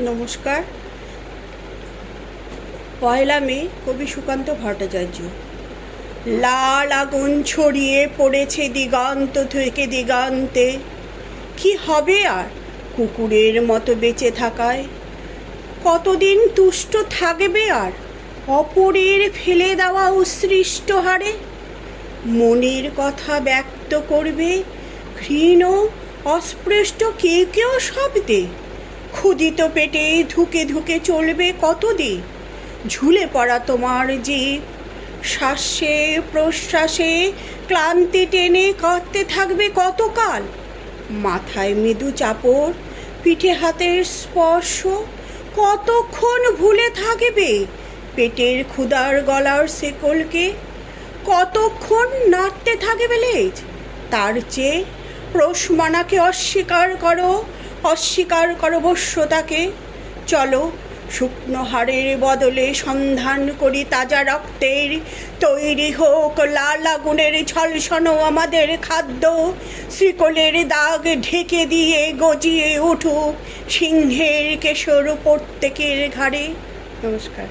নমস্কার। পয়লা মে, কবি সুকান্ত ভট্টাচার্য। লাল আগুন ছড়িয়ে পড়েছে দিগন্ত থেকে দিগান্তে। কি হবে আর কুকুরের মতো বেঁচে থাকায়? কতদিন তুষ্ট থাকবে আর অপরের ফেলে দেওয়া উৎসৃষ্ট হারে? মনের কথা ব্যক্ত করবে ঘৃণ অস্পৃষ্ট কেউ কেউ শব্দে? ক্ষুদিত পেটে ধুকে ধুকে চলবে কতদিন? ঝুলে পড়া তোমার জীব। শ্বাসে, প্রশ্বাসে ক্লান্তি টেনে কাঁদতে থাকবে কতকাল? মাথায় মৃদু চাপড় পিঠে হাতের স্পর্শ কতক্ষণ ভুলে থাকবে? পেটের ক্ষুদার গলার সেকলকে কতক্ষণ নাড়তে থাকবে লেজ? তার চেয়ে প্রশ্মানাকে অস্বীকার করো অস্বীকার করবশ্য তাকে। চলো, শুকনো হারের বদলে সন্ধান করি তাজা রক্তের। তৈরি হোক লাল আগুনের ঝলসনো আমাদের খাদ্য। শ্রীকোলের দাগ ঢেকে দিয়ে গজিয়ে উঠুক সিংহের কেশর প্রত্যেকের ঘাড়ে। নমস্কার।